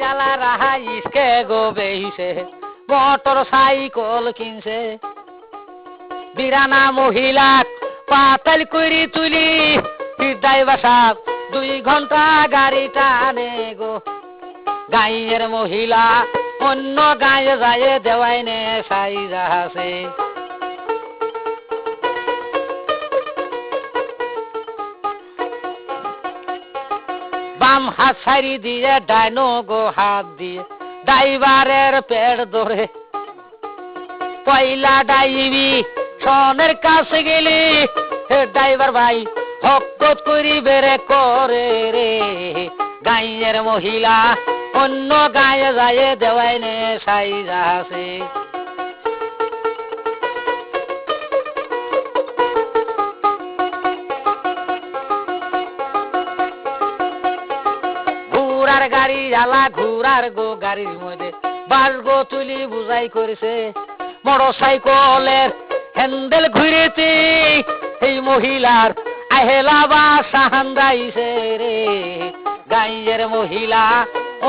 জ্বালা রাহা ইসকে গো বেহিছে motor cycle কিনছে। বিরানা মহিলাক পাতাল করি তুলি ড্রাইভার সাহেব দুই ঘণ্টা গাড়ি টানে গো। গাঁয়ের মহিলা অন্য গায়ে যায় দেওয়াই নে সাই যাহাছে বাম হাত সারি দিয়ে, ডাইনো গো হাত দিয়ে। ড্রাইভারের পেট ধরে। পয়লা ডাইবি সনের কাছে গেলি। হে ড্রাইভার ভাই, হকত করি বেড়ে করে রে। গাইয়ের মহিলা, অন্য গায়ে যায় দেওয়াই নে সাই যাহাছে ঘুরার গাড়ি জ্বালা ঘুরার গো গাড়ির মধ্যে। বাস গো তুলি বুঝাই করেছে, মোটর সাইকেলের হ্যান্ডেল ঘুরেছে। এই মহিলার আহেলা বা সাহান্দাইছে রে। গাঁয়ের মহিলা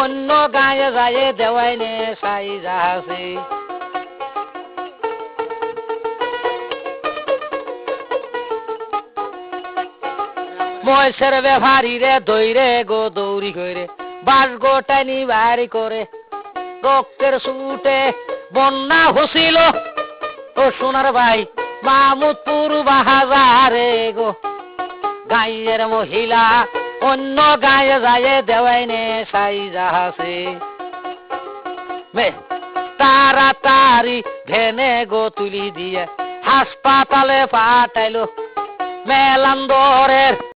অন্য গায়ে যায় দেওয়াই নে সাই যাহাছে ময়সের ব্যবহারী রে দৈরে গো দৌড়ি করে বাস গো টানি বাড়ি করে। রক্তের সুটে বন্যা হসিল। ও সোনার ভাই, মামুদপুর বাহাজারে গো। গাইয়ের মহিলা অন্য গায়ে যায় দেওয়াই নে সাই যাহাছে মে, তাড়াতাড়ি ভেনে গো তুলি দিয়ে, হাসপাতালে পাঠাইলো। মেলান্দরের